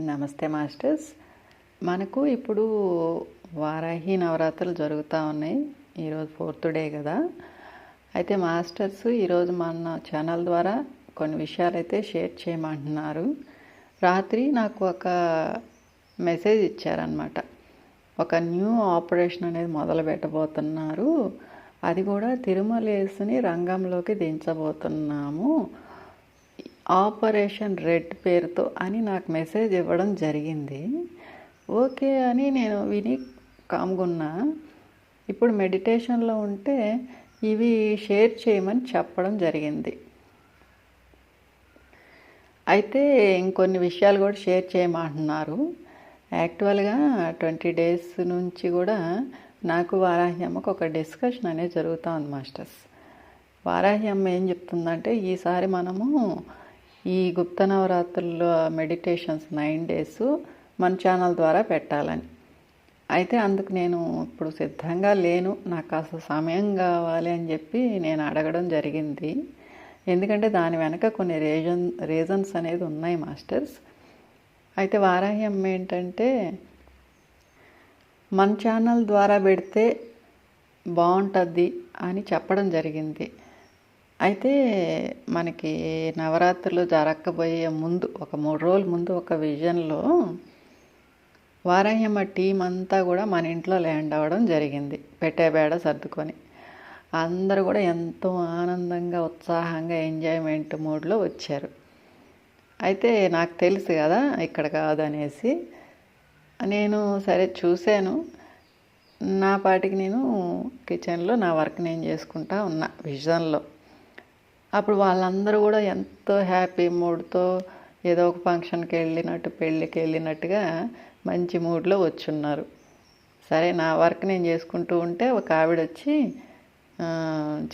నమస్తే మాస్టర్స్. మనకు ఇప్పుడు వారాహి నవరాత్రులు జరుగుతూ ఉన్నాయి. ఈరోజు ఫోర్త్ డే కదా. అయితే మాస్టర్స్ ఈరోజు మన ఛానల్ ద్వారా కొన్ని విషయాలు అయితే షేర్ చేయమంటున్నారు. రాత్రి నాకు ఒక మెసేజ్ ఇచ్చారనమాట ఒక న్యూ ఆపరేషన్ అనేది మొదలు పెట్టబోతున్నారు. అది కూడా తిరుమలేసుని రంగంలోకి దించబోతున్నాము. ఆపరేషన్ రెడ్ పేరుతో అని నాకు మెసేజ్ ఇవ్వడం జరిగింది. ఓకే అని నేను విని కామ్గున్నా. ఇప్పుడు మెడిటేషన్లో ఉంటే ఇవి షేర్ చేయమని చెప్పడం జరిగింది. అయితే ఇంకొన్ని విషయాలు కూడా షేర్ చేయమంటున్నారు. యాక్చువల్గా ట్వంటీ డేస్ నుంచి కూడా నాకు వారాహ్యమ్మకు ఒక డిస్కషన్ అనేది జరుగుతూ ఉంది మాస్టర్స్. వారాహ్యమ్మ ఏం చెప్తుందంటే ఈసారి మనము ఈ గుప్త నవరాత్రుల్లో మెడిటేషన్స్ నైన్ డేస్ మన ఛానల్ ద్వారా పెట్టాలని. అయితే అందుకు నేను ఇప్పుడు సిద్ధంగా లేను. నాకు కాస్త సమయం కావాలి అని చెప్పి నేను అడగడం జరిగింది. ఎందుకంటే దాని వెనక కొన్ని రీజన్ రీజన్స్ అనేది ఉన్నాయి మాస్టర్స్ అయితే వారాహ్యం ఏంటంటే మన ఛానల్ ద్వారా పెడితే బాగుంటుంది అని చెప్పడం జరిగింది. అయితే మనకి నవరాత్రులు జరగకపోయే ముందు ఒక మూడు రోజుల ముందు ఒక విజన్లో వారాహ్యమ్మ టీం అంతా కూడా మన ఇంట్లో ల్యాండ్ అవ్వడం జరిగింది పెట్టే బేడ సర్దుకొని. అందరూ కూడా ఎంతో ఆనందంగా ఉత్సాహంగా ఎంజాయ్మెంట్ మూడ్లో వచ్చారు. అయితే నాకు తెలుసు కదా ఇక్కడ కాదనేసి. నేను సరే చూశాను. నా పాటికి నేను కిచెన్లో నా వర్క్ నేను చేసుకుంటా ఉన్నా విజన్లో. అప్పుడు వాళ్ళందరూ కూడా ఎంతో హ్యాపీ మూడ్తో ఏదో ఒక ఫంక్షన్కి వెళ్ళినట్టు పెళ్ళికి వెళ్ళినట్టుగా మంచి మూడ్లో వచ్చున్నారు. సరే నా వర్క్ నేను చేసుకుంటూ ఉంటే ఒక ఆవిడ వచ్చి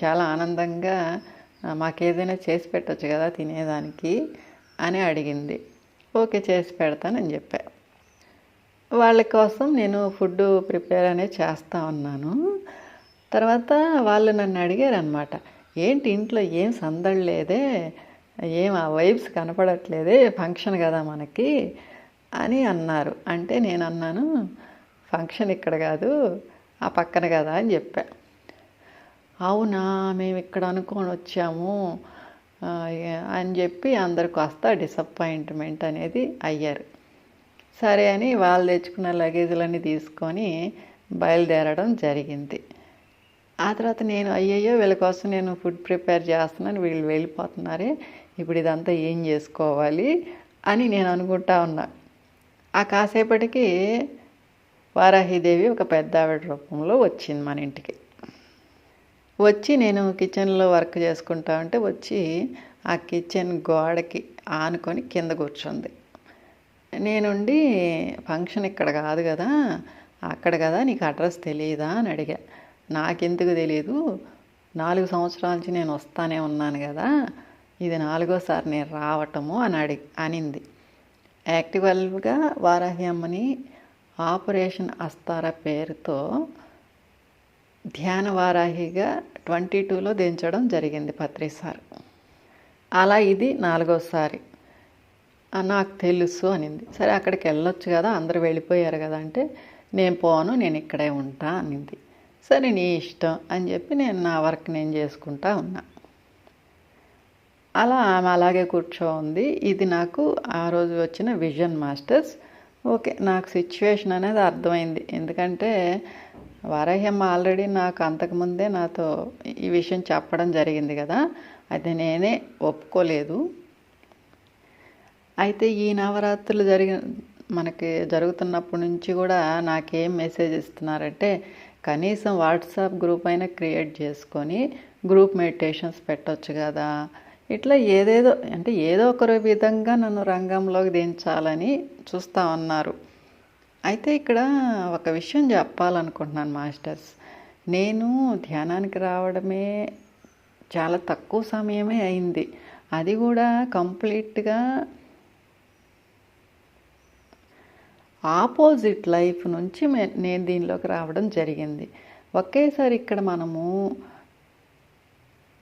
చాలా ఆనందంగా మాకేదైనా చేసి పెట్టచ్చు కదా తినేదానికి అని అడిగింది. ఓకే చేసి పెడతానని చెప్పా. వాళ్ళ కోసం నేను ఫుడ్ ప్రిపేర్ అనేది చేస్తూ ఉన్నాను. తర్వాత వాళ్ళు నన్ను అడిగారు అనమాట ఏంటి ఇంట్లో ఏం సందడి లేదే ఏం ఆ వైబ్స్ కనపడట్లేదే ఫంక్షన్ కదా మనకి అని అన్నారు. అంటే నేను అన్నాను ఫంక్షన్ ఇక్కడ కాదు ఆ పక్కన కదా అని చెప్పా. అవునా మేము ఇక్కడ అనుకొని వచ్చాము అని చెప్పి అందరికి వస్తా డిసప్పాయింట్మెంట్ అనేది అయ్యారు. సరే అని వాళ్ళు తెచ్చుకున్న లగేజీలన్నీ తీసుకొని బయలుదేరడం జరిగింది. ఆ తర్వాత నేను అయ్యయ్యో వీళ్ళ కోసం నేను ఫుడ్ ప్రిపేర్ చేస్తున్నాను వీళ్ళు వెళ్ళిపోతున్నారే ఇప్పుడు ఇదంతా ఏం చేసుకోవాలి అని నేను అనుకుంటా ఉన్నా. ఆ కాసేపటికి వారాహిదేవి ఒక పెద్ద ఆవిడ రూపంలో వచ్చింది మన ఇంటికి. వచ్చి నేను కిచెన్లో వర్క్ చేసుకుంటా ఉంటే వచ్చి ఆ కిచెన్ గోడకి ఆనుకొని కింద కూర్చుంది. నేనుండి ఫంక్షన్ ఇక్కడ కాదు కదా అక్కడ కదా నీకు అడ్రస్ తెలియదా అని అడిగా. నాకెందుకు తెలియదు నాలుగు సంవత్సరాల నుంచి నేను వస్తానే ఉన్నాను కదా. ఇది నాలుగోసారి నేను రావటము అని అడి అనింది. యాక్టివల్గా వారాహి అమ్మని ఆపరేషన్ అస్తార పేరుతో ధ్యాన వారాహిగా ట్వంటీ టూలో దించడం జరిగింది పత్రిసారి. అలా ఇది నాలుగోసారి. నాకు తెలుసు అనింది. సరే అక్కడికి వెళ్ళొచ్చు కదా అందరూ వెళ్ళిపోయారు కదా అంటే నేను పోను నేను ఇక్కడే ఉంటా అనింది. సరే నీ ఇష్టం అని చెప్పి నేను నా వర్క్ నేను చేసుకుంటా ఉన్నా. అలా ఆమె అలాగే కూర్చో ఉంది ఇది నాకు ఆ రోజు వచ్చిన విజన్ మాస్టర్స్. ఓకే నాకు సిచ్యువేషన్ అనేది అర్థమైంది. ఎందుకంటే వారాహ్యమ్మ ఆల్రెడీ నాకు అంతకుముందే నాతో ఈ విషయం చెప్పడం జరిగింది కదా. అయితే నేనే ఒప్పుకోలేదు. అయితే ఈ నవరాత్రులు జరిగిన మనకి జరుగుతున్నప్పటి నుంచి కూడా నాకేం మెసేజ్ ఇస్తున్నారంటే కనీసం వాట్సాప్ గ్రూప్ అయినా క్రియేట్ చేసుకొని గ్రూప్ మెడిటేషన్స్ పెట్టవచ్చు కదా. ఇట్లా ఏదేదో అంటే ఏదో ఒక విధంగా నన్ను రంగంలోకి దించాలని చూస్తూ ఉన్నారు. అయితే ఇక్కడ ఒక విషయం చెప్పాలనుకుంటున్నాను మాస్టర్స్. నేను ధ్యానానికి రావడమే చాలా తక్కువ సమయమే అయింది. అది కూడా కంప్లీట్గా ఆపోజిట్ లైఫ్ నుంచి నేను దీనిలోకి రావడం జరిగింది. ఒకేసారి ఇక్కడ మనము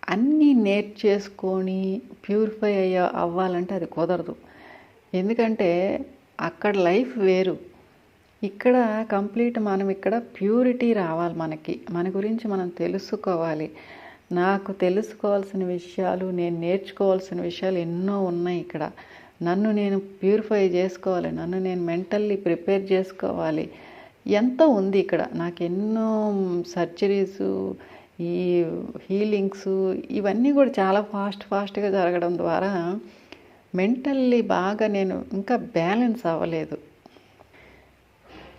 అన్నీ నేర్చేసుకొని ప్యూరిఫై అయ్య అవ్వాలంటే అది కుదరదు. ఎందుకంటే అక్కడ లైఫ్ వేరు. ఇక్కడ కంప్లీట్ మనం ఇక్కడ ప్యూరిటీ రావాలి మనకి. మన గురించి మనం తెలుసుకోవాలి. నాకు తెలుసుకోవాల్సిన విషయాలు నేను నేర్చుకోవాల్సిన విషయాలు ఎన్నో ఉన్నాయి ఇక్కడ. నన్ను నేను ప్యూరిఫై చేసుకోవాలి నన్ను నేను మెంటల్లీ ప్రిపేర్ చేసుకోవాలి. ఎంతో ఉంది ఇక్కడ? నాకు ఎన్నో సర్జరీస్ ఈ హీలింగ్స్ ఇవన్నీ కూడా చాలా ఫాస్ట్ ఫాస్ట్గా జరగడం ద్వారా మెంటల్లీ బాగా నేను ఇంకా బ్యాలెన్స్ అవ్వలేదు.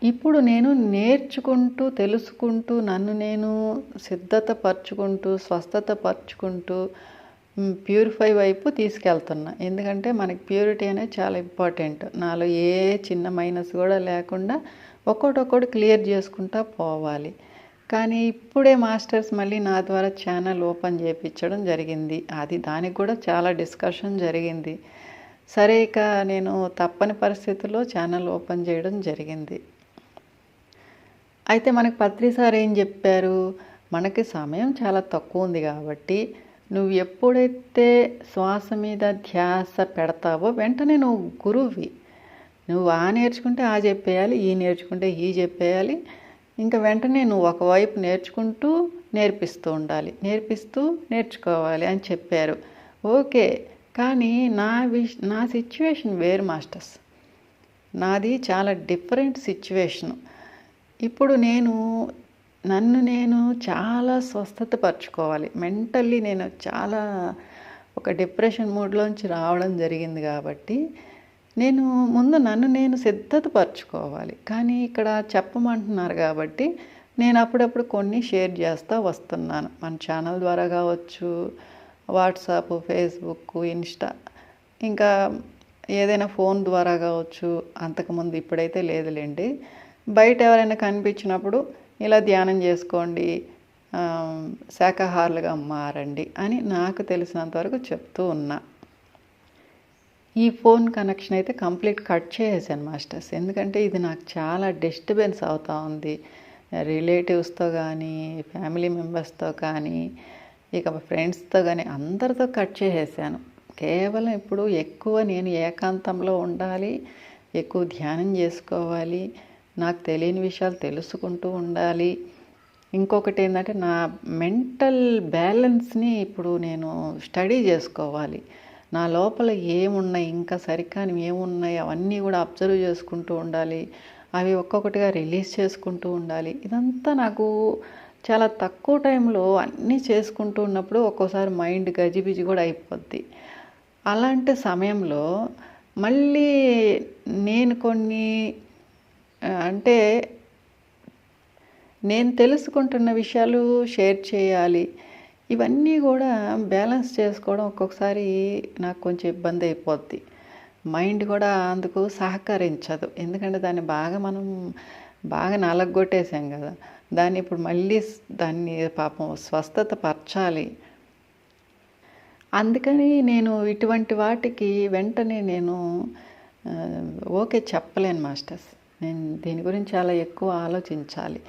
ఇప్పుడు నేను నేర్చుకుంటూ తెలుసుకుంటూ నన్ను నేను సిద్ధత పరుచుకుంటూ స్వస్థత పరుచుకుంటూ ప్యూరిఫై వైపు తీసుకెళ్తున్నా. ఎందుకంటే మనకి ప్యూరిటీ అనేది చాలా ఇంపార్టెంట్. నాలో ఏ చిన్న మైనస్ కూడా లేకుండా ఒక్కొక్కటి క్లియర్ చేసుకుంటా పోవాలి. కానీ ఇప్పుడే మాస్టర్స్ మళ్ళీ నా ద్వారా ఛానల్ ఓపెన్ చేయించడం జరిగింది. అది దానికి కూడా చాలా డిస్కషన్ జరిగింది. సరే ఇక నేను తప్పని పరిస్థితుల్లో ఛానల్ ఓపెన్ చేయడం జరిగింది. అయితే మనకు పత్రి సార్ ఏం చెప్పారు? మనకి సమయం చాలా తక్కువ ఉంది కాబట్టి నువ్వు ఎప్పుడైతే శ్వాస మీద ధ్యాస పెడతావో వెంటనే నువ్వు గురువువి. నువ్వు ఆ నేర్చుకుంటే ఆ చెప్పేయాలి ఈ నేర్చుకుంటే ఈ చెప్పేయాలి. ఇంకా వెంటనే నువ్వు ఒకవైపు నేర్చుకుంటూ నేర్పిస్తూ ఉండాలి. నేర్పిస్తూ నేర్చుకోవాలి అని చెప్పారు. ఓకే కానీ నా విష్ నా సిచ్యువేషన్ వేరు మాస్టర్స్. నాది చాలా డిఫరెంట్ సిచ్యువేషను ఇప్పుడు నేను నన్ను నేను చాలా స్వస్థత పరచుకోవాలి. మెంటల్లీ నేను చాలా ఒక డిప్రెషన్ మూడ్లోంచి రావడం జరిగింది కాబట్టి నేను ముందు నన్ను నేను సిద్ధత పరచుకోవాలి. కానీ ఇక్కడ చెప్పమంటున్నారు కాబట్టి నేను అప్పుడప్పుడు కొన్ని షేర్ చేస్తూ వస్తున్నాను. మన ఛానల్ ద్వారా కావచ్చు వాట్సాప్ ఫేస్బుక్ ఇన్స్టా ఇంకా ఏదైనా ఫోన్ ద్వారా కావచ్చు అంతకుముందు ఇప్పుడైతే లేదులేండి. బయట ఎవరైనా కనిపించినప్పుడు ఇలా ధ్యానం చేసుకోండి శాకాహారులుగా మారండి అని నాకు తెలిసినంతవరకు చెప్తూ ఉన్నా. ఈ ఫోన్ కనెక్షన్ అయితే కంప్లీట్ కట్ చేసేసాను మాస్టర్స్. ఎందుకంటే ఇది నాకు చాలా డిస్టర్బెన్స్ అవుతూ ఉంది. రిలేటివ్స్తో కానీ ఫ్యామిలీ మెంబర్స్తో కానీ ఇక ఫ్రెండ్స్తో కానీ అందరితో కట్ చేసేసాను. కేవలం ఇప్పుడు ఎక్కువ నేను ఏకాంతంలో ఉండాలి ఎక్కువ ధ్యానం చేసుకోవాలి నాకు తెలియని విషయాలు తెలుసుకుంటూ ఉండాలి. ఇంకొకటి ఏంటంటే నా మెంటల్ బ్యాలెన్స్ని ఇప్పుడు నేను స్టడీ చేసుకోవాలి. నా లోపల ఏమున్నాయి ఇంకా సరికాని ఏమున్నాయి అవన్నీ కూడా అబ్జర్వ్ చేసుకుంటూ ఉండాలి. అవి ఒక్కొక్కటిగా రిలీజ్ చేసుకుంటూ ఉండాలి. ఇదంతా నాకు చాలా తక్కువ టైంలో అన్నీ చేసుకుంటూ ఉన్నప్పుడు ఒక్కోసారి మైండ్ గజిబిజి కూడా అయిపోద్ది. అలాంటి సమయంలో మళ్ళీ నేను కొన్ని అంటే నేను తెలుసుకుంటున్న విషయాలు షేర్ చేయాలి. ఇవన్నీ కూడా బ్యాలెన్స్ చేసుకోవడం ఒక్కొక్కసారి నాకు కొంచెం ఇబ్బంది అయిపోద్ది. మైండ్ కూడా అందుకు సహకరించదు. ఎందుకంటే దాన్ని బాగా మనం బాగా నలగొట్టేసాం కదా. దాన్ని ఇప్పుడు మళ్ళీ దాన్ని పాపం స్వస్థత పరచాలి. అందుకని నేను ఇటువంటి వాటికి వెంటనే నేను ఓకే చెప్పలేను మాస్టర్స్. నేను దీని గురించి చాలా ఎక్కువ ఆలోచించాలి.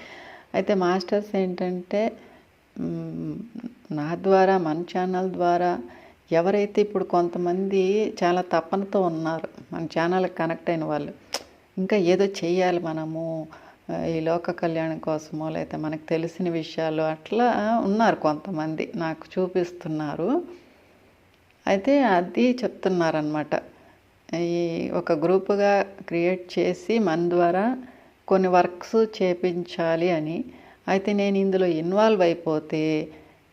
అయితే మాస్టర్స్ ఏంటంటే నా ద్వారా మన ఛానల్ ద్వారా ఎవరైతే ఇప్పుడు కొంతమంది చాలా తపనతో ఉన్నారు మన ఛానల్కి కనెక్ట్ అయిన వాళ్ళు ఇంకా ఏదో చేయాలి మనము ఈ లోక కళ్యాణం కోసమో లేకపోతే మనకు తెలిసిన విషయాలు అట్లా ఉన్నారు కొంతమంది నాకు చూపిస్తున్నారు. అయితే అది చెప్తున్నారనమాట ఈ ఒక గ్రూపుగా క్రియేట్ చేసి మన ద్వారా కొన్ని వర్క్స్ చేపించాలి అని. అయితే నేను ఇందులో ఇన్వాల్వ్ అయిపోతే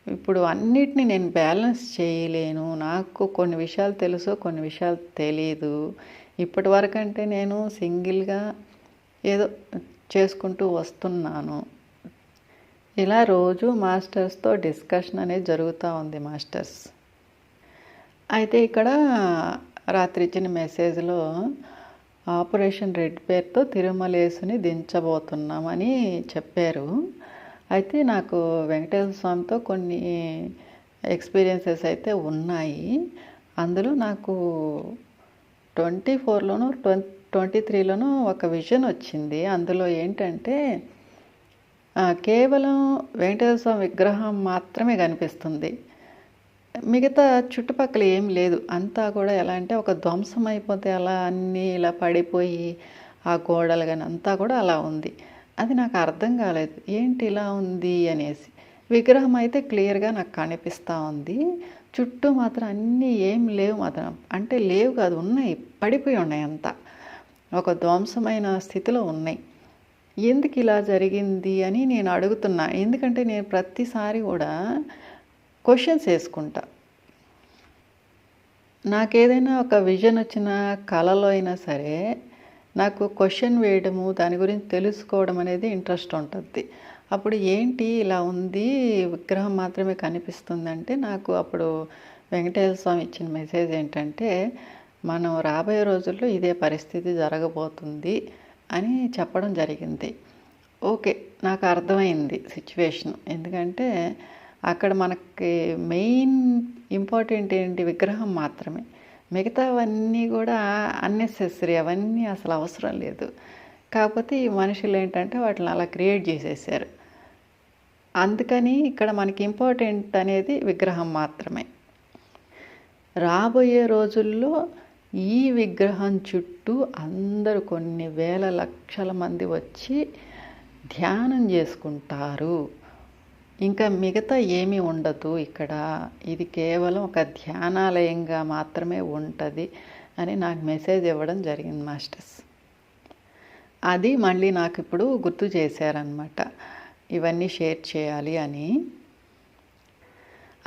ఇప్పుడు అన్నిటిని నేను బ్యాలెన్స్ చేయలేను. నాకు కొన్ని విషయాలు తెలుసు కొన్ని విషయాలు తెలియదు ఇప్పటి వరకు అంటే నేను సింగిల్గా ఏదో చేసుకుంటూ వస్తున్నాను. ఇలా రోజు మాస్టర్స్తో డిస్కషన్ అనేది జరుగుతూ ఉంది మాస్టర్స్. అయితే ఇక్కడ రాత్రి ఇచ్చిన మెసేజ్లో ఆపరేషన్ రెడ్ పేరుతో తిరుమలేసుని దించబోతున్నామని చెప్పారు. అయితే నాకు వెంకటేశ్వర స్వామితో కొన్ని ఎక్స్పీరియన్సెస్ అయితే ఉన్నాయి. అందులో నాకు ట్వంటీ ఫోర్లోను ట్వంటీ త్రీలోనూ ఒక విజన్ వచ్చింది. అందులో ఏంటంటే కేవలం వెంకటేశ్వర స్వామి విగ్రహం మాత్రమే కనిపిస్తుంది. మిగతా చుట్టుపక్కల ఏం లేదు. అంతా కూడా ఎలా అంటే ఒక ధ్వంసం అయిపోతే అలా అన్నీ ఇలా పడిపోయి ఆ గోడలు కానీ అంతా కూడా అలా ఉంది. అది నాకు అర్థం కాలేదు. ఏంటి ఇలా ఉంది అనేసి. విగ్రహం అయితే క్లియర్గా నాకు కనిపిస్తూ ఉంది. చుట్టూ మాత్రం అన్నీ ఏం లేవు మాత్రం. అంటే లేవు కాదు ఉన్నాయి. పడిపోయి ఉన్నాయి అంతా. ఒక ధ్వంసమైన స్థితిలో ఉన్నాయి. ఎందుకు ఇలా జరిగింది అని నేను అడుగుతున్నా. ఎందుకంటే నేను ప్రతిసారి కూడా క్వశ్చన్స్ వేసుకుంటా. నాకేదైనా ఒక విజన్ వచ్చిన కళలో అయినా సరే నాకు క్వశ్చన్ వేయడము దాని గురించి తెలుసుకోవడం అనేది ఇంట్రెస్ట్ ఉంటుంది. అప్పుడు ఏంటి ఇలా ఉంది? విగ్రహం మాత్రమే కనిపిస్తుంది అంటే నాకు అప్పుడు వెంకటేశ్వర స్వామి ఇచ్చిన మెసేజ్ ఏంటంటే మనం రాబోయే రోజుల్లో ఇదే పరిస్థితి జరగబోతుంది అని చెప్పడం జరిగింది. ఓకే నాకు అర్థమైంది సిచ్యువేషన్. ఎందుకంటే అక్కడ మనకి మెయిన్ ఇంపార్టెంట్ ఏంటి విగ్రహం మాత్రమే. మిగతావన్నీ కూడా అన్నెసెసరీ అవన్నీ అసలు అవసరం లేదు. కాకపోతే ఈ మనుషులు ఏంటంటే వాటిని అలా క్రియేట్ చేసేసారు. అందుకని ఇక్కడ మనకి ఇంపార్టెంట్ అనేది విగ్రహం మాత్రమే. రాబోయే రోజుల్లో ఈ విగ్రహం చుట్టూ అందరూ కొన్ని వేల లక్షల మంది వచ్చి ధ్యానం చేసుకుంటారు. ఇంకా మిగతా ఏమీ ఉండదు ఇక్కడ. ఇది కేవలం ఒక ధ్యానాలయంగా మాత్రమే ఉంటుంది అని నాకు మెసేజ్ ఇవ్వడం జరిగింది మాస్టర్స్. అది మళ్ళీ నాకు ఇప్పుడు గుర్తు చేశారనమాట ఇవన్నీ షేర్ చేయాలి అని.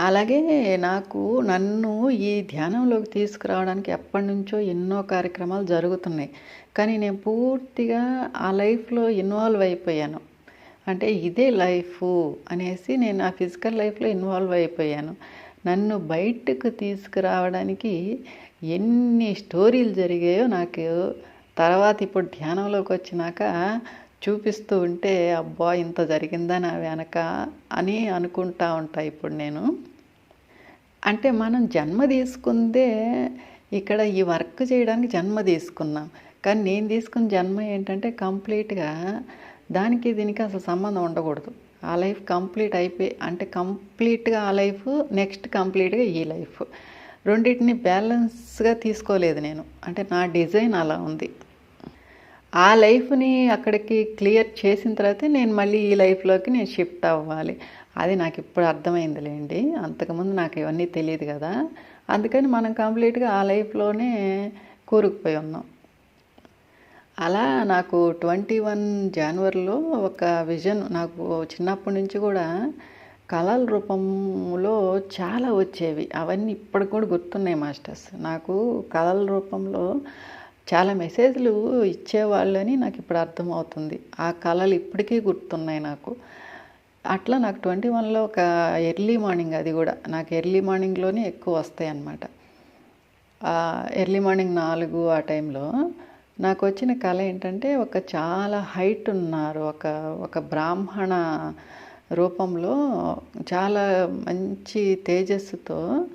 అలాగే నాకు నన్ను ఈ ధ్యానంలోకి తీసుకురావడానికి ఎప్పటి నుంచో ఎన్నో కార్యక్రమాలు జరుగుతున్నాయి. కానీ నేను పూర్తిగా ఆ లైఫ్లో ఇన్వాల్వ్ అయిపోయాను. అంటే ఇదే లైఫ్ అనేసి నేను ఆ ఫిజికల్ లైఫ్లో ఇన్వాల్వ్ అయిపోయాను. నన్ను బయటకు తీసుకురావడానికి ఎన్ని స్టోరీలు జరిగాయో నాకు తర్వాత ఇప్పుడు ధ్యానంలోకి వచ్చినాక చూపిస్తూ ఉంటే అబ్బా ఇంత జరిగిందా నా వెనక అని అనుకుంటా ఉంటా ఇప్పుడు నేను. అంటే మనం జన్మ తీసుకుందే ఇక్కడ ఈ వర్క్ చేయడానికి జన్మ తీసుకున్నాం. కానీ నేను తీసుకున్న జన్మ ఏంటంటే కంప్లీట్గా దానికి దీనికి అసలు సంబంధం ఉండకూడదు. ఆ లైఫ్ కంప్లీట్ అయిపోయి అంటే కంప్లీట్గా ఆ లైఫ్ నెక్స్ట్ కంప్లీట్గా ఈ లైఫ్. రెండింటిని బ్యాలెన్స్గా తీసుకోలేదు నేను. అంటే నా డిజైన్ అలా ఉంది. ఆ లైఫ్ని అక్కడికి క్లియర్ చేసిన తర్వాతే నేను మళ్ళీ ఈ లైఫ్లోకి నేను షిఫ్ట్ అవ్వాలి. అది నాకు ఇప్పుడు అర్థమైందిలేండి అంతకుముందు నాకు ఇవన్నీ తెలియదు కదా. అందుకని మనం కంప్లీట్గా ఆ లైఫ్లోనే కూరుకుపోయి ఉన్నాం. అలా నాకు ట్వంటీ వన్ జనవరిలో ఒక విజన్ నాకు చిన్నప్పటి నుంచి కూడా కళల రూపంలో చాలా వచ్చేవి. అవన్నీ ఇప్పటికి కూడా గుర్తున్నాయి మాస్టర్స్. నాకు కళల రూపంలో చాలా మెసేజ్లు ఇచ్చేవాళ్ళని నాకు ఇప్పుడు అర్థమవుతుంది. ఆ కళలు ఇప్పటికీ గుర్తున్నాయి నాకు. అట్లా నాకు ట్వంటీ వన్లో ఒక ఎర్లీ మార్నింగ్ అది కూడా నాకు ఎర్లీ మార్నింగ్లోనే ఎక్కువ వస్తాయి అన్నమాట ఎర్లీ మార్నింగ్ నాలుగు ఆ టైంలో నాకు వచ్చిన కళ ఏంటంటే ఒక చాలా హైట్ ఉన్నారు. ఒక ఒక బ్రాహ్మణ రూపంలో చాలా మంచి తేజస్సుతో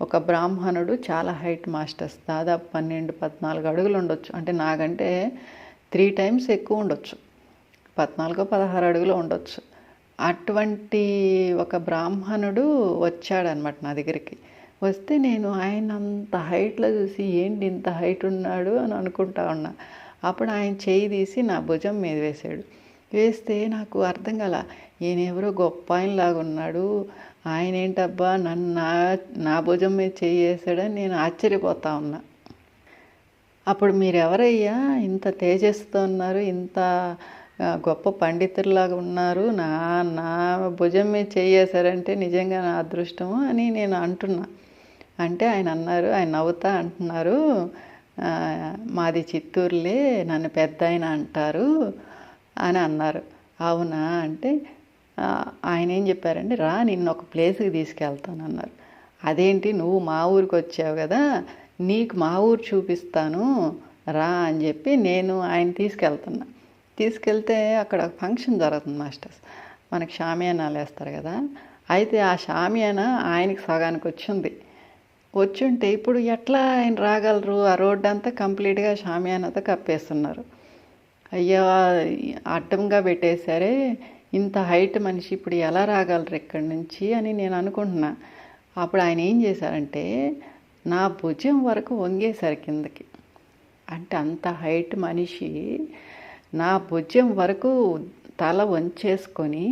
ఒక బ్రాహ్మణుడు చాలా హైట్ మాస్టర్స్. దాదాపు పన్నెండు పద్నాలుగు అడుగులు ఉండొచ్చు. అంటే నాకంటే త్రీ టైమ్స్ ఎక్కువ ఉండొచ్చు. పద్నాలుగు పదహారు అడుగులు ఉండొచ్చు. అటువంటి ఒక బ్రాహ్మణుడు వచ్చాడనమాట నా దగ్గరికి. వస్తే నేను ఆయన అంత హైట్లో చూసి ఏంటి ఇంత హైట్ ఉన్నాడు? అని అనుకుంటా ఉన్నా. అప్పుడు ఆయన చేయి తీసి నా భుజం మీద వేశాడు. వేస్తే నాకు అర్థం కల ఈయనెవరో గొప్ప ఆయనలాగా ఉన్నాడు. ఆయన ఏంటబ్బా నన్ను నా నా భుజం మీద చేయి వేసాడని నేను ఆశ్చర్యపోతా ఉన్నా. అప్పుడు మీరెవరయ్యా? ఇంత తేజస్తో ఉన్నారు ఇంత గొప్ప పండితుల్లాగా ఉన్నారు. నా నా భుజం మీద చేయేశారంటే నిజంగా నా అదృష్టము? అని నేను అంటున్నా. అంటే ఆయన అన్నారు ఆయన నవ్వుతా అంటున్నారు మాది చిత్తూరులే నన్ను పెద్ద ఆయన అంటారు అని అన్నారు. అవునా? అంటే ఆయన ఏం చెప్పారంటే రా నిన్ను ఒక ప్లేస్కి తీసుకెళ్తాను అన్నారు. అదేంటి? నువ్వు మా ఊరికి వచ్చావు కదా నీకు మా ఊరు చూపిస్తాను రా అని చెప్పి నేను ఆయన తీసుకెళ్తున్నా. తీసుకెళ్తే అక్కడ ఫంక్షన్ జరుగుతుంది మాస్టర్స్. మనకి షామియానాలు వేస్తారు కదా. అయితే ఆ షామియానా ఆయనకి సగానికి వచ్చింది. వచ్చుంటే ఇప్పుడు ఎట్లా ఆయన రాగలరు? ఆ రోడ్డు అంతా కంప్లీట్గా షామియానాతో కప్పేస్తున్నారు. అయ్యా అడ్డంగా పెట్టేశారే. ఇంత హైట్ మనిషి ఇప్పుడు ఎలా రాగలరు ఇక్కడి నుంచి అని నేను అనుకుంటున్నా. అప్పుడు ఆయన ఏం చేశారంటే నా భుజం వరకు వంగేశారు కిందకి. అంటే అంత హైట్ మనిషి నా భుజం వరకు తల వంచేసుకొని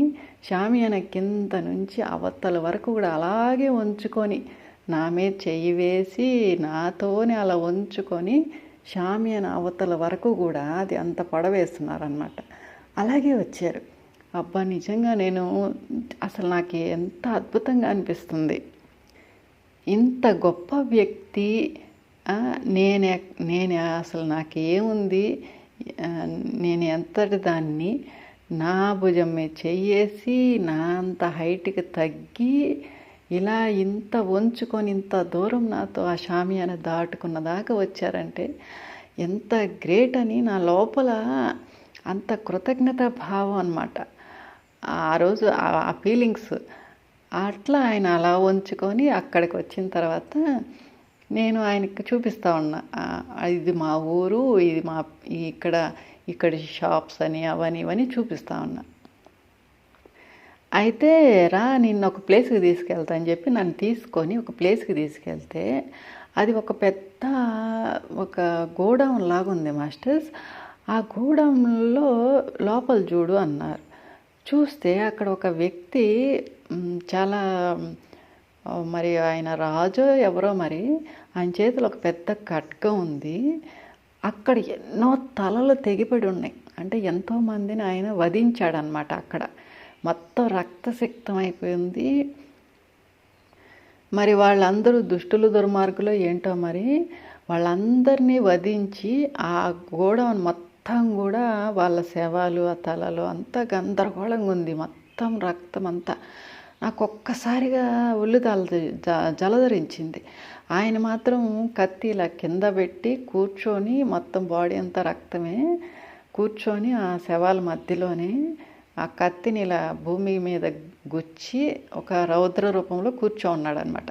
షామియాన కింద నుంచి అవతల వరకు కూడా అలాగే ఉంచుకొని నా మీద చెయ్యి వేసి నాతోనే అలా ఉంచుకొని షామియాన అవతల వరకు కూడా అది అంత పడవేస్తున్నారనమాట అలాగే వచ్చారు. అబ్బా నిజంగా నేను అసలు నాకు ఎంత అద్భుతంగా అనిపిస్తుంది. ఇంత గొప్ప వ్యక్తి ఆ, నేనే నేను అసలు నాకేముంది? నేను ఎంతటి దాన్ని? నా భుజం మీద చెయ్యేసి నా అంత హైట్కి తగ్గి ఇలా ఇంత వంచుకొని ఇంత దూరం నాతో ఆ షామియాన దాటుకున్న దాకా వచ్చారంటే ఎంత గ్రేట్ అని నా లోపల అంత కృతజ్ఞత భావం అనమాట ఆ రోజు ఆ- ఫీలింగ్స్ అట్లా ఆయన అలా ఉంచుకొని అక్కడికి వచ్చిన తర్వాత నేను ఆయనకి చూపిస్తా ఉన్నా. ఇది మా ఊరు ఇది మా ఇక్కడ ఇక్కడ షాప్స్ అని అవని ఇవని చూపిస్తా ఉన్నా. అయితే రా నిన్న ఒక ప్లేస్కి తీసుకెళ్తా అని చెప్పి నన్ను తీసుకొని ఒక ప్లేస్కి తీసుకెళ్తే అది ఒక పెద్ద ఒక గోడౌన్ లాగా ఉంది మాస్టర్స్. ఆ గోడౌన్లో లోపల చూడు అన్నారు. చూస్తే అక్కడ ఒక వ్యక్తి చాలా మరి ఆయన రాజు ఎవరో మరి ఆయన చేతిలో ఒక పెద్ద ఖడ్గం ఉంది. అక్కడ ఎన్నో తలలు తెగిపడి ఉన్నాయి. అంటే ఎంతోమందిని ఆయన వధించాడనమాట అక్కడ. మొత్తం రక్తసిక్తం అయిపోయింది మరి వాళ్ళందరూ దుష్టులు దుర్మార్గులు ఏంటో మరి వాళ్ళందరినీ వధించి ఆ గోడౌన్ మొత్తం కూడా వాళ్ళ శవాలు ఆ తలలు అంతా గందరగోళంగా ఉంది. మొత్తం రక్తం అంతా నాకు ఒక్కసారిగా ఒళ్ళు తల జ- జలధరించింది. ఆయన మాత్రం కత్తి ఇలా కింద పెట్టి కూర్చొని మొత్తం బాడీ అంతా రక్తమే కూర్చొని ఆ శవాల మధ్యలోనే ఆ కత్తిని ఇలా భూమి మీద గుచ్చి ఒక రౌద్ర రూపంలో కూర్చో ఉన్నాడనమాట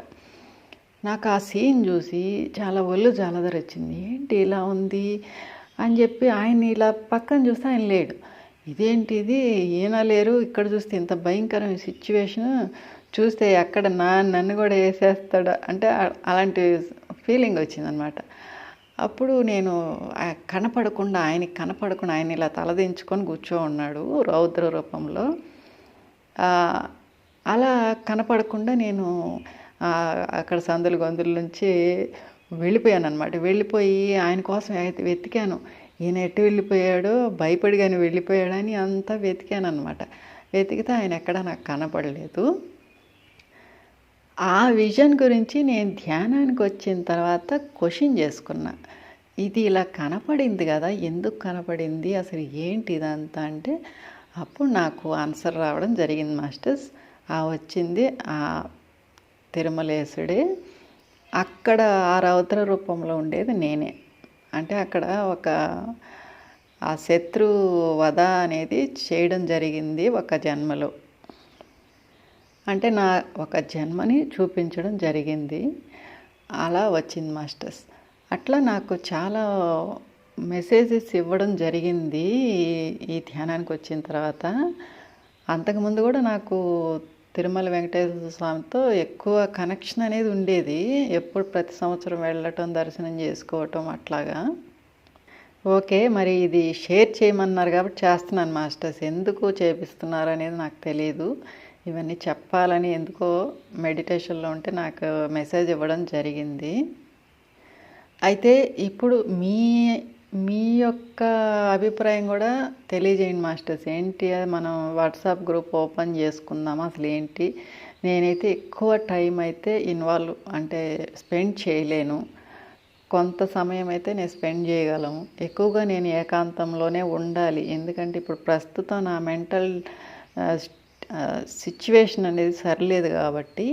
నాకు ఆ సీన్ చూసి చాలా ఒళ్ళు జాలదరొచ్చింది ఏంటి ఇలా ఉంది? అని చెప్పి ఆయన ఇలా పక్కన చూస్తే ఆయన లేడు. ఇదేంటి ఇది ఈయన లేరు. ఇక్కడ చూస్తే ఇంత భయంకరమైన సిచ్యువేషన్. చూస్తే ఎక్కడ నా నన్ను కూడా వేసేస్తాడు? అంటే అలాంటి ఫీలింగ్ వచ్చిందనమాట అప్పుడు నేను కనపడకుండా ఆయనకి కనపడకుండా ఆయన ఇలా తలదించుకొని కూర్చో ఉన్నాడు రౌద్ర రూపంలో. అలా కనపడకుండా నేను అక్కడ సందులు గొంతుల నుంచి వెళ్ళిపోయాను అనమాట వెళ్ళిపోయి ఆయన కోసం అయితే వెతికాను. ఈయన ఎటు వెళ్ళిపోయాడో భయపడి కానీ వెళ్ళిపోయాడని అంతా వెతికాను అనమాట వెతికితే ఆయన ఎక్కడ నాకు కనపడలేదు. ఆ విజన్ గురించి నేను ధ్యానానికి వచ్చిన తర్వాత క్వశ్చన్ చేసుకున్నా. ఇది ఇలా కనపడింది కదా ఎందుకు కనపడింది అసలు ఏంటి ఇదంతా అంటే అప్పుడు నాకు ఆన్సర్ రావడం జరిగింది మాస్టర్స్. ఆ వచ్చింది ఆ తిరుమలేశుడే. అక్కడ ఆ రౌద్ర రూపంలో ఉండేది నేనే. అంటే అక్కడ ఒక ఆ శత్రు వధ అనేది చేయడం జరిగింది ఒక జన్మలో. అంటే నా ఒక జన్మని చూపించడం జరిగింది. అలా వచ్చింది మాస్టర్స్. అట్లా నాకు చాలా మెసేజెస్ ఇవ్వడం జరిగింది ఈ- ధ్యానానికి వచ్చిన తర్వాత. అంతకుముందు కూడా నాకు తిరుమల వెంకటేశ్వర స్వామితో ఎక్కువ కనెక్షన్ అనేది ఉండేది. ఎప్పుడు ప్రతి సంవత్సరం వెళ్ళటం దర్శనం చేసుకోవటం అట్లాగా. ఓకే మరి ఇది షేర్ చేయమన్నారు కాబట్టి చేస్తున్నాను మాస్టర్స్. ఎందుకు చేపిస్తున్నారు అనేది నాకు తెలియదు ఇవన్నీ చెప్పాలని ఎందుకో మెడిటేషన్లో ఉంటే నాకు మెసేజ్ ఇవ్వడం జరిగింది. అయితే ఇప్పుడు మీ మీ యొక్క అభిప్రాయం కూడా తెలియజేయండి మాస్టర్స్. ఏంటి? అది మనం వాట్సాప్ గ్రూప్ ఓపెన్ చేసుకుందాం అసలు ఏంటి? నేనైతే ఎక్కువ టైం అయితే ఇన్వాల్వ్ అంటే స్పెండ్ చేయలేను. కొంత సమయం అయితే నేను స్పెండ్ చేయగలను. ఎక్కువగా నేను ఏకాంతంలోనే ఉండాలి. ఎందుకంటే ఇప్పుడు ప్రస్తుతం నా మెంటల్ సిచ్యువేషన్ అనేది సరిలేదు కాబట్టి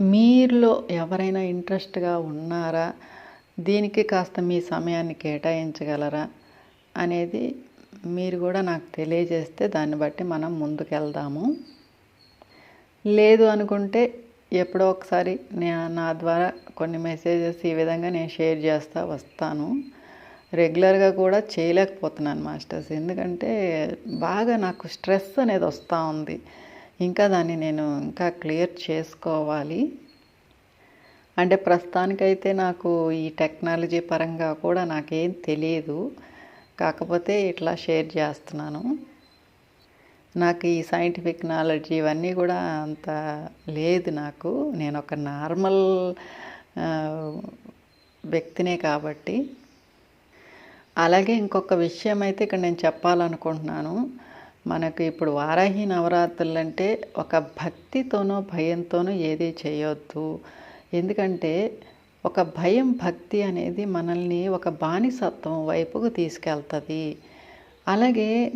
మీలో ఎవరైనా ఇంట్రెస్ట్గా ఉన్నారా? దీనికి కాస్త మీ సమయాన్ని కేటాయించగలరా? అనేది మీరు కూడా నాకు తెలియజేస్తే దాన్ని బట్టి మనం ముందుకెళ్దాము. లేదు అనుకుంటే ఎప్పుడో ఒకసారి నా ద్వారా కొన్ని మెసేజెస్ ఈ విధంగా నేను షేర్ చేస్తా వస్తాను. రెగ్యులర్గా కూడా చేయలేకపోతున్నాను మాస్టర్స్. ఎందుకంటే బాగా నాకు స్ట్రెస్ అనేది వస్తూ ఉంది. ఇంకా దాన్ని నేను ఇంకా క్లియర్ చేసుకోవాలి. అంటే ప్రస్తుతానికైతే నాకు ఈ టెక్నాలజీ పరంగా కూడా నాకేం తెలియదు కాకపోతే ఇట్లా షేర్ చేస్తున్నాను. నాకు ఈ సైంటిఫిక్ నాలెడ్జ్ ఇవన్నీ కూడా అంత లేదు నాకు. నేను ఒక నార్మల్ వ్యక్తినే కాబట్టి. అలాగే ఇంకొక విషయం అయితే ఇక్కడ నేను చెప్పాలనుకుంటున్నాను. మనకు ఇప్పుడు వారాహి నవరాత్రులు అంటే ఒక భక్తితోనో భయంతోనో ఏది చేయొద్దు. ఎందుకంటే ఒక భయం భక్తి అనేది మనల్ని ఒక బానిసత్వం వైపుకు తీసుకెళ్తుంది. అలాగే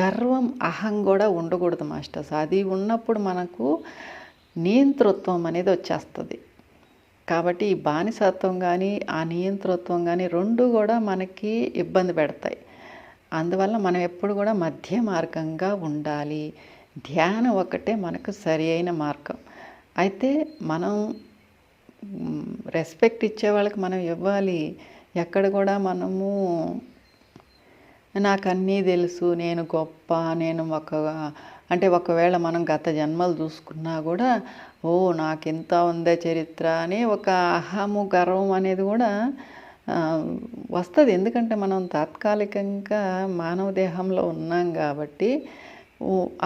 గర్వం అహం కూడా ఉండకూడదు మాస్టర్స్. అది ఉన్నప్పుడు మనకు నియంతృత్వం అనేది వచ్చేస్తుంది. కాబట్టి ఈ బానిసత్వం కానీ ఆ నియంతృత్వం కానీ రెండు కూడా మనకి ఇబ్బంది పెడతాయి. అందువల్ల మనం ఎప్పుడు కూడా మధ్య మార్గంగా ఉండాలి. ధ్యానం ఒకటే మనకు సరి అయిన మార్గం. అయితే మనం రెస్పెక్ట్ ఇచ్చే వాళ్ళకి మనం ఇవ్వాలి. ఎక్కడ కూడా మనము నాకు అన్నీ తెలుసు నేను గొప్ప నేను ఒక అంటే ఒకవేళ మనం గత జన్మలు చూసుకున్నా కూడా ఓ నాకింత ఉందే చరిత్ర అని ఒక అహము గర్వం అనేది కూడా వస్తుంది. ఎందుకంటే మనం తాత్కాలికంగా మానవ దేహంలో ఉన్నాం కాబట్టి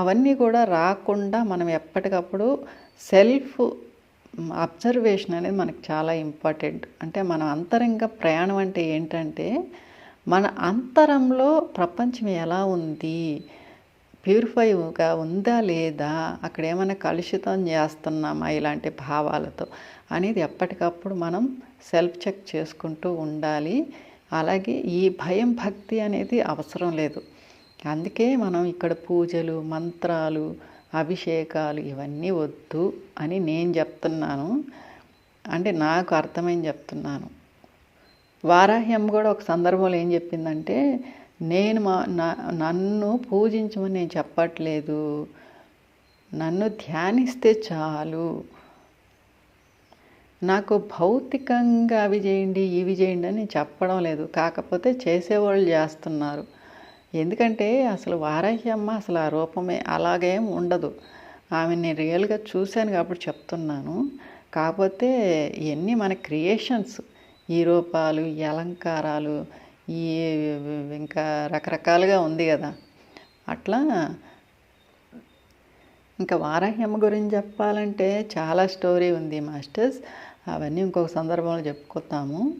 అవన్నీ కూడా రాకుండా మనం ఎప్పటికప్పుడు సెల్ఫ్ అబ్జర్వేషన్ అనేది మనకు చాలా ఇంపార్టెంట్. అంటే మన అంతరంగ ప్రయాణం అంటే ఏంటంటే మన అంతరంలో ప్రపంచం ఎలా ఉంది? ప్యూరిఫైగా ఉందా లేదా? అక్కడ ఏమైనా కలుషితం చేస్తున్నామా ఇలాంటి భావాలతో? అనేది ఎప్పటికప్పుడు మనం సెల్ఫ్ చెక్ చేసుకుంటూ ఉండాలి. అలాగే ఈ భయం భక్తి అనేది అవసరం లేదు. అందుకే మనం ఇక్కడ పూజలు మంత్రాలు అభిషేకాలు ఇవన్నీ వద్దు అని నేను చెప్తున్నాను. అంటే నాకు అర్థమైంది చెప్తున్నాను. వారాహ్యం కూడా ఒక సందర్భంలో ఏం చెప్పిందంటే నేను మా నన్ను పూజించమని నేను చెప్పట్లేదు. నన్ను ధ్యానిస్తే చాలు. నాకు భౌతికంగా అవి చేయండి ఇవి చేయండి అని చెప్పడం లేదు. కాకపోతే చేసేవాళ్ళు చేస్తున్నారు. ఎందుకంటే అసలు వారాహ్యమ్మ అసలు ఆ రూపమే అలాగేం ఉండదు. ఆమె నేను రియల్గా చూశాను కాబట్టి చెప్తున్నాను. కాకపోతే ఇవన్నీ మన క్రియేషన్స్ ఈ రూపాలు ఈ అలంకారాలు ఈ ఇంకా రకరకాలుగా ఉంది కదా. అట్లా ఇంకా వారాహ్యమ్మ గురించి చెప్పాలంటే చాలా స్టోరీ ఉంది మాస్టర్స్. అవన్నీ ఇంకొక సందర్భంలో చెప్పుకుంటాము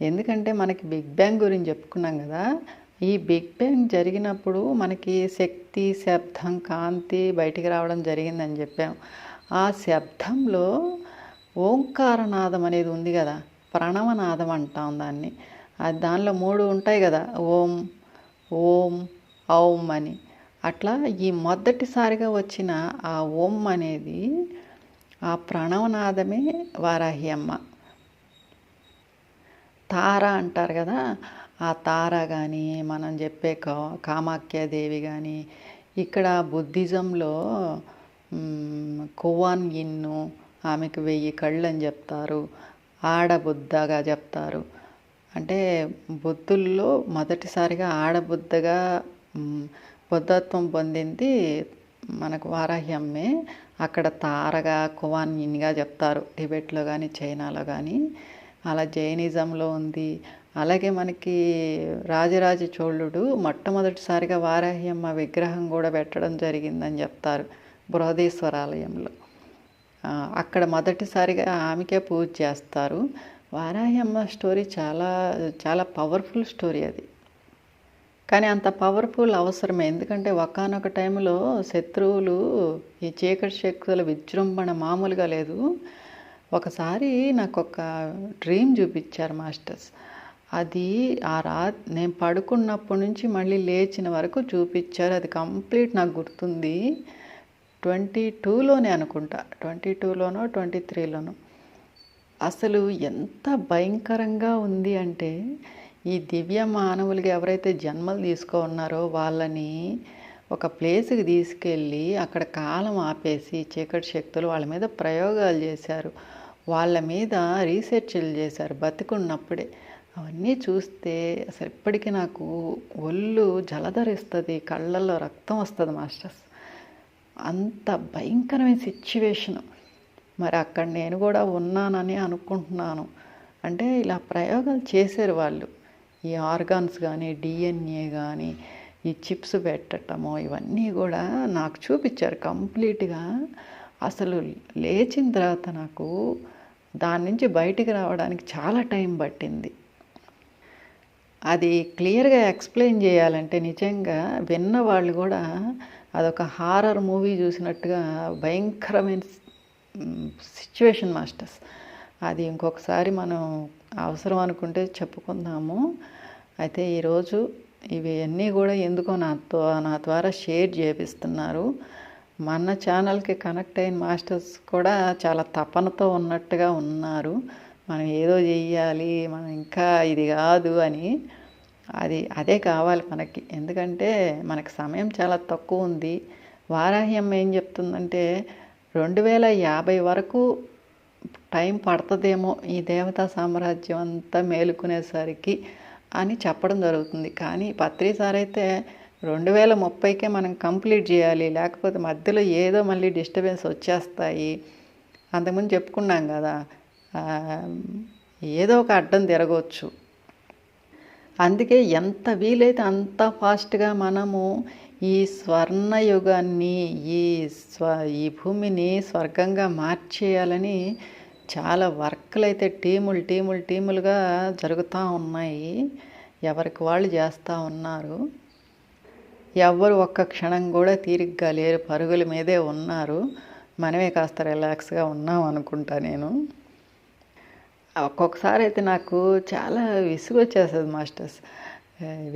ఎందుకంటే మనకి బిగ్ బ్యాంగ్ గురించి చెప్పుకున్నాం కదా. ఈ బిగ్ బ్యాంగ్ జరిగినప్పుడు మనకి శక్తి శబ్దం కాంతి బయటికి రావడం జరిగిందని చెప్పాం. ఆ శబ్దంలో ఓంకారనాదం అనేది ఉంది కదా. ప్రణవనాదం అంటాం దాన్ని. అది దానిలో మూడు ఉంటాయి కదా ఓం ఓం ఔం అని. అట్లా ఈ మొదటిసారిగా వచ్చిన ఆ ఓం అనేది ఆ ప్రణవనాదమే వారాహి అమ్మ. తార అంటారు కదా ఆ తార కానీ మనం చెప్పే కా కామాఖ్యాదేవి కానీ ఇక్కడ బుద్ధిజంలో కువాన్ ఇన్ను ఆమెకు వెయ్యి కళ్ళు అని చెప్తారు ఆడబుద్ధగా చెప్తారు. అంటే బుద్ధుల్లో మొదటిసారిగా ఆడబుద్ధగా బుద్ధత్వం పొందింది మనకు వారాహ్యమ్మే అక్కడ తారగా కువాన్యన్గా చెప్తారు. టిబెట్లో కానీ చైనాలో కానీ అలా జైనిజంలో ఉంది. అలాగే మనకి రాజరాజ చోళుడు మొట్టమొదటిసారిగా వారాహ్యమ్మ విగ్రహం కూడా పెట్టడం జరిగిందని చెప్తారు బృహదీశ్వర ఆలయంలో అక్కడ మొదటిసారిగా ఆమెకే పూజ చేస్తారు. వారాహమ్మ స్టోరీ చాలా చాలా పవర్ఫుల్ స్టోరీ అది. కానీ అంత పవర్ఫుల్ అవసరమే. ఎందుకంటే ఒకనొక టైంలో శత్రువులు ఈ చీకటి శక్తుల విజృంభణ మామూలుగా లేదు. ఒకసారి నాకు ఒక డ్రీమ్ చూపించారు మాస్టర్స్. అది ఆ రా నేను పడుకున్నప్పటి నుంచి మళ్ళీ లేచిన వరకు చూపించారు. అది కంప్లీట్ నాకు గుర్తుంది. ట్వంటీ టూలోనే అనుకుంటా. ట్వంటీ టూలోనో ట్వంటీ త్రీలోనో. అసలు ఎంత భయంకరంగా ఉంది అంటే ఈ దివ్య మానవులకి ఎవరైతే జన్మలు తీసుకో ఉన్నారో వాళ్ళని ఒక ప్లేస్కి తీసుకెళ్ళి అక్కడ కాలం ఆపేసి చీకటి శక్తులు వాళ్ళ మీద ప్రయోగాలు చేశారు. వాళ్ళ మీద రీసెర్చ్లు చేశారు బతికున్నప్పుడే. అవన్నీ చూస్తే అసలు ఇప్పటికీ నాకు ఒళ్ళు జలధరిస్తుంది కళ్ళల్లో రక్తం వస్తుంది మాస్టర్స్. అంత భయంకరమైన సిచ్యువేషను. మరి అక్కడ నేను కూడా ఉన్నానని అనుకుంటున్నాను. అంటే ఇలా ప్రయోగాలు చేశారు వాళ్ళు. ఈ ఆర్గాన్స్ కానీ డిఎన్ఏ కానీ ఈ చిప్స్ పెట్టటము ఇవన్నీ కూడా నాకు చూపించారు కంప్లీట్గా. అసలు లేచిన తర్వాత నాకు దాని నుంచి బయటికి రావడానికి చాలా టైం పట్టింది. అది క్లియర్గా ఎక్స్ప్లెయిన్ చేయాలంటే నిజంగా విన్న వాళ్ళు కూడా అదొక హారర్ మూవీ చూసినట్టుగా భయంకరమైన సిచ్యువేషన్ మాస్టర్స్. అది ఇంకొకసారి మనం అవసరం అనుకుంటే చెప్పుకుందాము. అయితే ఈరోజు ఇవి అన్నీ కూడా ఎందుకో నాతో నా ద్వారా షేర్ చేపిస్తున్నారు. మన ఛానల్కి కనెక్ట్ అయిన మాస్టర్స్ కూడా చాలా తపనతో ఉన్నట్టుగా ఉన్నారు. మనం ఏదో చెయ్యాలి మనం ఇంకా ఇది కాదు అని. అది అదే కావాలి మనకి. ఎందుకంటే మనకి సమయం చాలా తక్కువ ఉంది. వారాహ్యం ఏం చెప్తుందంటే రెండు వేల యాభై వరకు టైం పడుతుందేమో ఈ దేవతా సామ్రాజ్యం అంతా మేలుకునేసరికి అని చెప్పడం జరుగుతుంది. కానీ పత్రి సార్ అయితే రెండు వేల ముప్పైకే మనం కంప్లీట్ చేయాలి లేకపోతే మధ్యలో ఏదో మళ్ళీ డిస్టర్బెన్స్ వచ్చేస్తాయి. అంతకుముందు చెప్పుకున్నాం కదా ఏదో ఒక అడ్డం తిరగవచ్చు అందుకే ఎంత వీలైతే అంత ఫాస్ట్గా మనము ఈ స్వర్ణయుగాన్ని ఈ స్వ ఈ భూమిని స్వర్గంగా మార్చేయాలని చాలా వర్క్లు అయితే టీములు టీములు టీములుగా జరుగుతూ ఉన్నాయి. ఎవరికి వాళ్ళు చేస్తూ ఉన్నారు. ఎవ్వరు ఒక్క క్షణం కూడా తీరిగ్గా లేరు పరుగుల మీదే ఉన్నారు. మనమే కాస్త రిలాక్స్గా ఉన్నాం అనుకుంటా నేను. ఒక్కొక్కసారి అయితే నాకు చాలా విసుగు వచ్చేస్తుంది మాస్టర్స్.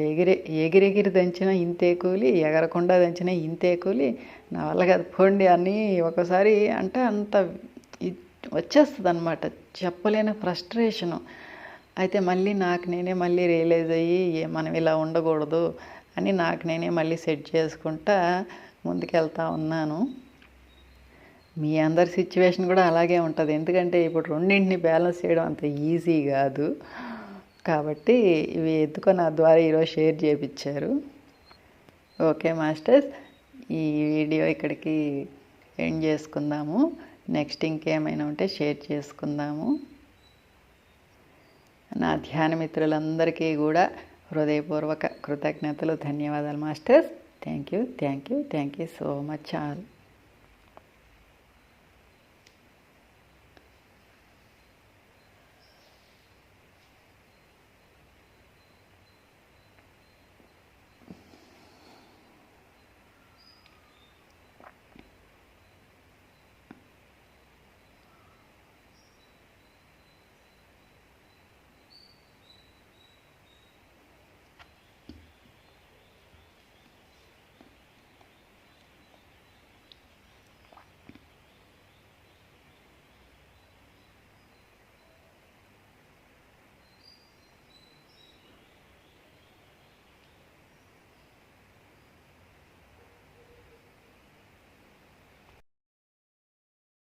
ఎగిరి ఎగిరెగిరి దంచిన ఇంతే కూలి ఎగరకుండా దంచిన ఇంతే కూలి. నా వల్ల కాదు పోండి అని ఒకసారి అంటే అంత వచ్చేస్తుంది అనమాట చెప్పలేని ఫ్రస్ట్రేషను. అయితే మళ్ళీ నాకు నేనే మళ్ళీ రియలైజ్ అయ్యి మనం ఇలా ఉండకూడదు అని నాకు నేనే మళ్ళీ సెట్ చేసుకుంటా ముందుకెళ్తా ఉన్నాను. మీ అందరి సిచ్యువేషన్ కూడా అలాగే ఉంటుంది. ఎందుకంటే ఇప్పుడు రెండింటిని బ్యాలెన్స్ చేయడం అంత ఈజీ కాదు. కాబట్టి ఇవి ఎత్తుకొని నా ద్వారా ఈరోజు షేర్ చేయించారు ఓకే మాస్టర్స్. ఈ వీడియో ఇక్కడికి ఎండ్ చేసుకుందాము. నెక్స్ట్ ఇంకేమైనా ఉంటే షేర్ చేసుకుందాము. నా ధ్యాన మిత్రులందరికీ కూడా హృదయపూర్వక కృతజ్ఞతలు ధన్యవాదాలు masters. Thank you thank you thank you so much all.